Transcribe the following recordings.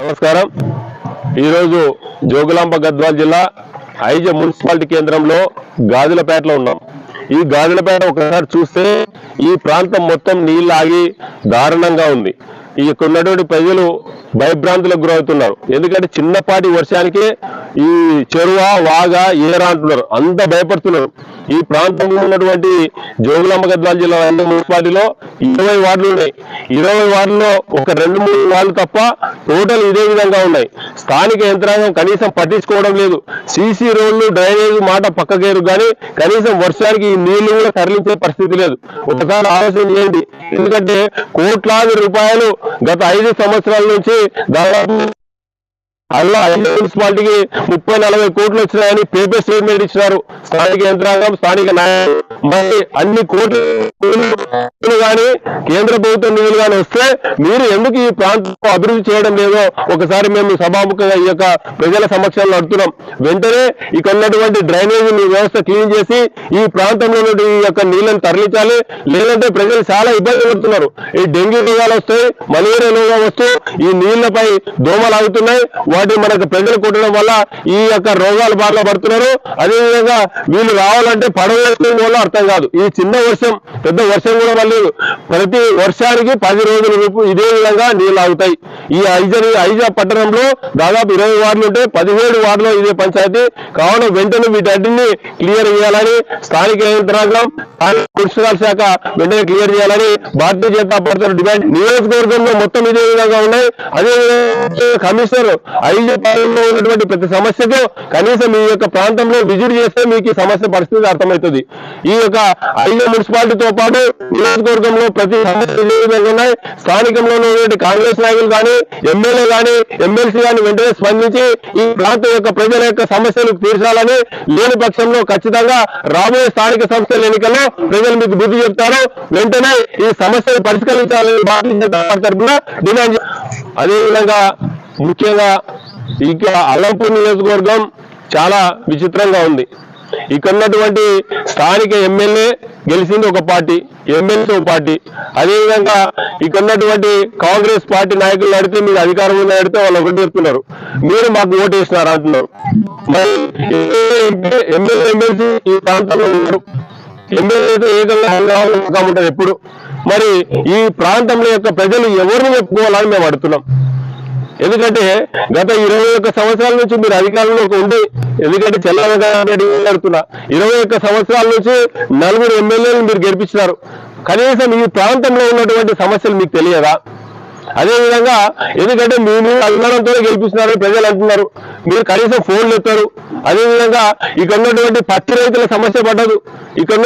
నమస్కారం. ఈరోజు జోగులాంబ గద్వాల్ జిల్లా ఐజ మున్సిపాలిటీ కేంద్రంలో గాజులపేటలో ఉన్నాం. ఈ గాజులపేట ఒకసారి చూస్తే ఈ ప్రాంతం మొత్తం నీళ్ళు ఆగి దారుణంగా ఉంది. ఈ యొక్క ఉన్నటువంటి ప్రజలు భయభ్రాంతులకు గురవుతున్నారు. ఎందుకంటే చిన్నపాటి వర్షానికే ఈ చెరువ వాగ ఏరా అంటున్నారు. అంత భయపడుతున్నారు. ఈ ప్రాంతంలో ఉన్నటువంటి జోగులాంబ గద్వాల జిల్లా ఐజ మున్సిపాలిటీలో ఇరవై వార్డులు ఉన్నాయి. ఇరవై వార్డులో ఒక రెండు మూడు వార్డులు తప్ప టోటల్ ఇదే విధంగా ఉన్నాయి. స్థానిక యంత్రాంగం కనీసం పట్టించుకోవడం లేదు. సీసీ రోడ్లు డ్రైనేజ్ మాట పక్కకేరు కానీ కనీసం వర్షానికి ఈ నీళ్ళు కూడా తరలించే పరిస్థితి లేదు. ఒకసారి ఆలోచన చేయండి. ఎందుకంటే కోట్లాది రూపాయలు గత ఐదు సంవత్సరాల నుంచి దాదాపు అలా ఐదు మున్సిపాలిటీకి ముప్పై నలభై కోట్లు వచ్చినాయని పేపర్ స్టేట్మెంట్ ఇచ్చినారు స్థానిక యంత్రాంగం స్థానిక నాయకులు. మరి అన్ని కోట్లు కానీ కేంద్ర ప్రభుత్వం నిధులు కానీ వస్తే మీరు ఎందుకు ఈ ప్రాంతం అభివృద్ధి చేయడం లేదో ఒకసారి మేము సభాముఖంగా ఈ యొక్క ప్రజల సమక్షంలో అడుగుతున్నాం వెంటనే ఇక్కడ ఉన్నటువంటి డ్రైనేజీ వ్యవస్థ క్లీన్ చేసి ఈ ప్రాంతంలో ఈ యొక్క నీళ్ళను తరలించాలి. లేదంటే ప్రజలు చాలా ఇబ్బంది పడుతున్నారు. ఈ డెంగ్యూ రోగాలు వస్తాయి మలేరియా రోగాలు వస్తూ ఈ నీళ్ళపై దోమలు ఆగుతున్నాయి. వాటి మనకు ప్రజలు కొట్టడం వల్ల ఈ యొక్క రోగాలు బాగా పడుతున్నారు. అదేవిధంగా వీళ్ళు రావాలంటే పడవ వల్ల అర్థం కాదు. ఈ చిన్న వర్షం పెద్ద వర్షం కూడా మళ్ళీ ప్రతి వర్షానికి పది రోజుల రూపు ఇదే విధంగా నీళ్ళు ఆగుతాయి. ఈ ఐజని ఐజా పట్టణంలో దాదాపు ఇరవై వార్డులు ఉంటే పదిహేడు వార్డులో ఇదే పంచాయతీ. కావున వెంటనే వీటన్నింటినీ క్లియర్ చేయాలని స్థానిక యంత్రాంగం స్థానిక మున్సిపల్ శాఖ వెంటనే క్లియర్ చేయాలని భారతీయ జనతా పార్టీ డిమాండ్. నియోజకవర్గంలో మొత్తం ఇదే విధంగా ఉన్నాయి. అదే కమిషనర్ ఐదు పాలనలో ఉన్నటువంటి ప్రతి సమస్యకు కనీసం ఈ యొక్క ప్రాంతంలో విజిట్ చేస్తే మీకు సమస్య పరిస్థితి అర్థమవుతుంది. ఈ యొక్క ఐదు మున్సిపాలిటీతో పాటు నియోజకవర్గంలో ప్రతి సమస్య ఉన్నాయి? స్థానికంలో ఉన్నటువంటి కాంగ్రెస్ నాయకులు కానీ ఎమ్మెల్యే కానీ ఎమ్మెల్సీ కానీ వెంటనే స్పందించి ఈ ప్రాంతం యొక్క ప్రజల యొక్క సమస్యలు తీర్చాలని లేని పక్షంలో ఖచ్చితంగా రాబోయే స్థానిక సంస్థల ఎన్నికల్లో ప్రజలు మీకు బుద్ధి చెప్తారు. వెంటనే ఈ సమస్యను పరిష్కరించాలని భారతీయ జనతా తరఫున డిమాండ్ అదేవిధంగా ముఖ్యంగా ఇంకా అల్లంపూర్ నియోజకవర్గం చాలా విచిత్రంగా ఉంది. ఇక్కడ ఉన్నటువంటి స్థానిక ఎమ్మెల్యే గెలిచింది ఒక పార్టీ. MLC party. అదేవిధంగా ఇక్కడ ఉన్నటువంటి కాంగ్రెస్ పార్టీ నాయకులు నడితే మీరు అధికారం ఉంది నడితే వాళ్ళు ఒకటి చెప్తున్నారు. మీరు మాకు ఓటు వేసినారు అంటున్నారు. మరి ఎమ్మెల్యే ఎమ్మెల్సీ ఈ ప్రాంతంలో ఉన్నారు. ఎమ్మెల్యే అయితే ఏ హంగామా ఉంటుంది ఎప్పుడు? మరి ఈ ప్రాంతంలో యొక్క ప్రజలు ఎవరిని చెప్పుకోవాలని మేము అడుగుతున్నాం. ఎందుకంటే గత ఇరవై ఒక్క సంవత్సరాల నుంచి మీరు అధికారంలో ఉండి ఎందుకంటే చెల్లరెడ్డి మాట్లాడుతున్నా ఇరవై ఒక్క సంవత్సరాల నుంచి నలుగురు ఎమ్మెల్యేలు మీరు గెలిపించినారు. కనీసం ఈ ప్రాంతంలో ఉన్నటువంటి సమస్యలు మీకు తెలియదా? అదేవిధంగా ఎందుకంటే మీ మీద అభిమానంతో గెలిపిస్తున్నారని ప్రజలు అంటున్నారు. మీరు కనీసం ఫోన్లు ఎత్తారు. అదేవిధంగా ఇక్కడ ఉన్నటువంటి పత్తి రైతుల సమస్య పడ్డదు. ఇక్కడ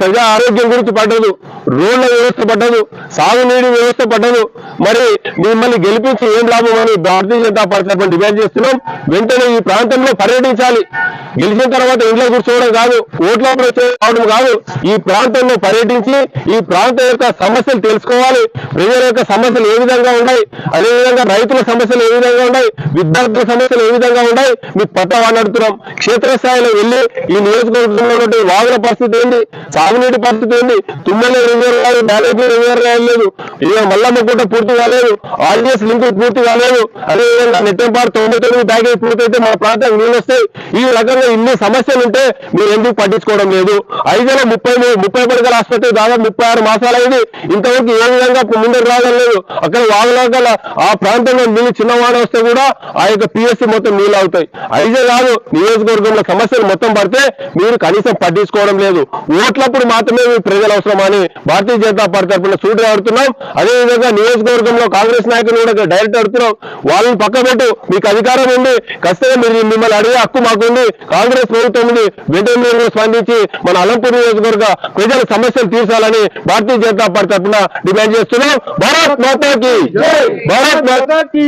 ప్రజా ఆరోగ్యం గురించి పడ్డదు రోడ్ల వ్యవస్థ పడ్డదు సాగునీరు వ్యవస్థ పడ్డదు. మరి మిమ్మల్ని గెలిపించి ఏం లాభం అని భారతీయ జనతా పార్టీ తరఫున డిమాండ్ చేస్తున్నాం. వెంటనే ఈ ప్రాంతంలో పర్యటించాలి. గెలిచిన తర్వాత ఇంట్లో కూర్చోవడం కాదు ఓట్ల కావడం కాదు. ఈ ప్రాంతంలో పర్యటించి ఈ ప్రాంతం యొక్క సమస్యలు తెలుసుకోవాలి. ప్రజల యొక్క సమస్యలు ఏ విధంగా ఉన్నాయి? అదేవిధంగా రైతుల సమస్యలు ఏ విధంగా ఉన్నాయి? విద్యార్థుల సమస్యలు ఏ విధంగా ఉన్నాయి? మీ పట్టా నడుతున్నాం క్షేత్రస్థాయిలో వెళ్ళి ఈ నియోజకవర్గంలో ఉన్నటువంటి వాగుల పరిస్థితి ఏంది సాగునీటి పరిస్థితి ఏంటి ఏంది తుమ్మల కాదు బ్యారేజీ రిజర్వాయర్ కాలేదు ఇక మల్లమ్మ గుట్ట పూర్తి కాలేదు. ఆర్డిఎస్ లింక్ పూర్తి కాలేదు. అదేవిధంగా నెట్టంపాడు తొంభై తొమ్మిది ప్యాకేజ్ పూర్తయితే మన ప్రాంతానికి నీళ్ళు వస్తాయి. ఈ రకంగా ఇన్ని సమస్యలు ఉంటే మీరు ఎందుకు పట్టించుకోవడం లేదు? ఐదు వేల ముప్పై ముప్పై పడకల ఆసుపత్రి దాదాపు ముప్పై ఆరు మాసాలు ఇంతవరకు ఏ విధంగా ముందుకు రావడం లేదు. అక్కడ వాగులాగల ఆ ప్రాంతంలో నీళ్ళు చిన్నవాడ వస్తే కూడా ఆ యొక్క పిఎస్సి మొత్తం నీళ్ళు అవుతాయి. అయితే కాదు నియోజకవర్గంలో సమస్యలు మొత్తం పడితే మీరు కనీసం పట్టించుకోవడం లేదు. ఓట్లప్పుడు మాత్రమే మీ ప్రజలు అవసరమని భారతీయ జనతా పార్టీ తరఫున సూటి ఆడుతున్నాం అదేవిధంగా నియోజకవర్గంలో కాంగ్రెస్ నాయకులు కూడా డైరెక్ట్ అడుగుతున్నాం. వాళ్ళని పక్కబెట్టు మీకు అధికారం ఉంది. ఖచ్చితంగా మీరు మిమ్మల్ని అడిగే హక్కు మాకుంది. కాంగ్రెస్ ప్రభుత్వం ఉంది. వెంటనే మీరు స్పందించి మన అలంపూర్ నియోజకవర్గ ప్రజల సమస్యలు తీర్చాలని భారతీయ జనతా పార్టీ తరఫున డిమాండ్ చేస్తున్నాం. భారత్ మాతాకి భారత్ మాతాకి